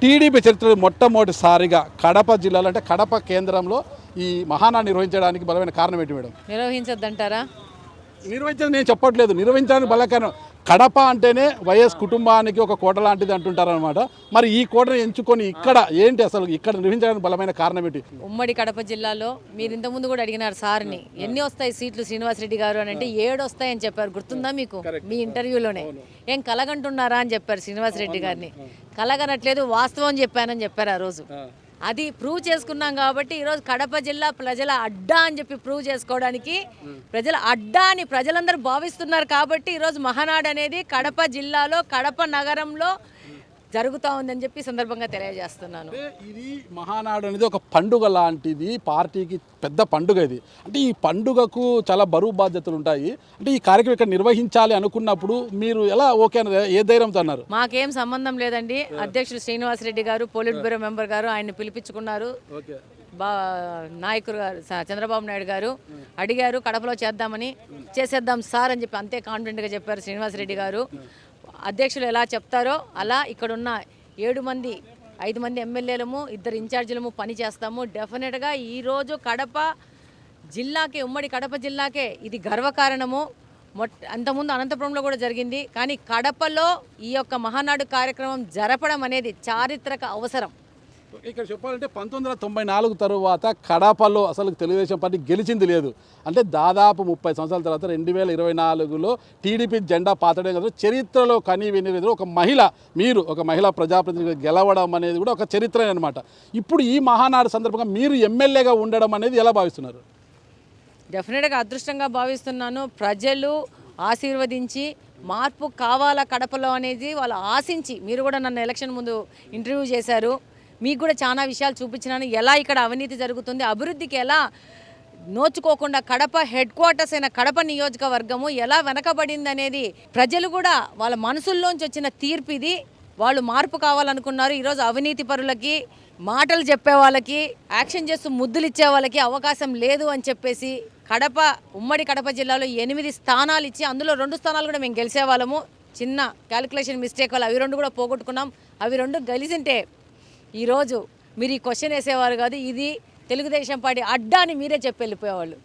TDP చరిత్రలో మొట్టమొదటిసారిగా కడప జిల్లాలో అంటే కడప కేంద్రంలో ఈ మహానా నిర్వహించడానికి బలమైన కారణం ఏంటి మేడం? నిర్వహించొద్దంటారా? నిర్వహించడం నేను చెప్పట్లేదు. నిర్వహించడానికి బల కారణం కడప అంటేనే వైఎస్ కుటుంబానికి ఒక కోట లాంటిది అంటుంటారనమాట మరి ఈ కోటను ఎంచుకొని ఇక్కడ ఏంటి అసలు ఇక్కడ నిర్వహించడానికి బలమైన కారణం ఏంటి? ఉమ్మడి కడప జిల్లాలో మీరు ఇంతకుముందు కూడా అడిగినారు సార్ని. ఎన్ని వస్తాయి సీట్లు శ్రీనివాసరెడ్డి గారు అని అంటే ఏడు వస్తాయని చెప్పారు. గుర్తుందా మీకు? మీ ఇంటర్వ్యూలోనే. ఏం కలగంటున్నారా అని చెప్పారు శ్రీనివాసరెడ్డి గారిని. కలగనట్లేదు వాస్తవం చెప్పానని చెప్పారు ఆ రోజు. అది ప్రూవ్ చేసుకున్నాం కాబట్టి ఈరోజు కడప జిల్లా ప్రజల అడ్డా అని చెప్పి ప్రూవ్ చేసుకోవడానికి ప్రజల అడ్డా అని ప్రజలందరూ భావిస్తున్నారు కాబట్టి ఈరోజు మహానాడు అనేది కడప జిల్లాలో కడప నగరంలో జరుగుతూ ఉందని చెప్పి సందర్భంగా తెలియజేస్తున్నాను. ఇది మహానాడు అనేది ఒక పండుగ లాంటిది పార్టీకి పెద్ద పండుగ ఇది. అంటే ఈ పండుగకు చాలా బరువు బాధ్యతలు ఉంటాయి. అంటే ఈ కార్యక్రమం ఇక్కడ నిర్వహించాలి అనుకున్నప్పుడు మీరు ఎలా ఓకే ఏ ధైర్యంతో అన్నారు? మాకేం సంబంధం లేదండి. అధ్యక్షుడు శ్రీనివాసరెడ్డి గారు పోలిట్ బ్యూరో మెంబర్ గారు ఆయన్ని పిలిపించుకున్నారు. బా నాయకుడు గారు చంద్రబాబు నాయుడు గారు అడిగారు కడపలో చేద్దామని చేసేద్దాం సార్ అని చెప్పి అంతే కాన్ఫిడెంట్గా చెప్పారు శ్రీనివాసరెడ్డి గారు. అధ్యక్షులు ఎలా చెప్తారో అలా ఇక్కడున్న ఏడు మంది ఐదు మంది ఎమ్మెల్యేలము ఇద్దరు ఇన్ఛార్జీలము పని చేస్తాము. డెఫినెట్గా ఈరోజు కడప జిల్లాకే ఉమ్మడి కడప జిల్లాకే ఇది గర్వకారణము మొట్ట అంతకుముందు అనంతపురంలో కూడా జరిగింది. కానీ కడపలో ఈ యొక్క మహానాడు కార్యక్రమం జరపడం అనేది చారిత్రక అవసరం. ఇక్కడ చెప్పాలంటే పంతొమ్మిది వందల తొంభై నాలుగు తరువాత కడపలో అసలు తెలుగుదేశం పార్టీ గెలిచింది లేదు. అంటే దాదాపు ముప్పై సంవత్సరాల తర్వాత రెండు వేల ఇరవై నాలుగులో టీడీపీ జెండా పాతడే కదా చరిత్రలో కనీ విని ఒక మహిళ మీరు ఒక మహిళా ప్రజాప్రతినిధి గెలవడం అనేది కూడా ఒక చరిత్ర అనమాట ఇప్పుడు ఈ మహానాడు సందర్భంగా మీరు ఎమ్మెల్యేగా ఉండడం అనేది ఎలా భావిస్తున్నారు? డెఫినెట్గా అదృష్టంగా భావిస్తున్నాను. ప్రజలు ఆశీర్వదించి మార్పు కావాలా కడపలో అనేది వాళ్ళు ఆశించి మీరు కూడా నన్ను ఎలక్షన్ ముందు ఇంటర్వ్యూ చేశారు. మీకు కూడా చాలా విషయాలు చూపించినాను. ఎలా ఇక్కడ అవినీతి జరుగుతుంది అభివృద్ధికి ఎలా నోచుకోకుండా కడప హెడ్ క్వార్టర్స్ అయిన కడప నియోజకవర్గము ఎలా వెనకబడింది అనేది ప్రజలు కూడా వాళ్ళ మనసుల్లోంచి వచ్చిన తీర్పు ఇది. వాళ్ళు మార్పు కావాలనుకున్నారు. ఈరోజు అవినీతి పరులకి మాటలు చెప్పే వాళ్ళకి యాక్షన్ చేస్తూ ముద్దులు ఇచ్చే వాళ్ళకి అవకాశం లేదు అని చెప్పేసి కడప ఉమ్మడి కడప జిల్లాలో ఎనిమిది స్థానాలు ఇచ్చి అందులో రెండు స్థానాలు కూడా మేము గెలిచే వాళ్ళము. చిన్న క్యాలిక్యులేషన్ మిస్టేక్ వల్ల అవి రెండు కూడా పోగొట్టుకున్నాం. అవి రెండు గెలిచింటే ఈరోజు మీరు ఈ క్వశ్చన్ వేసేవారు కాదు ఇది తెలుగుదేశం పార్టీ అడ్డా అని మీరే చెప్పి వెళ్ళిపోయేవాళ్ళు.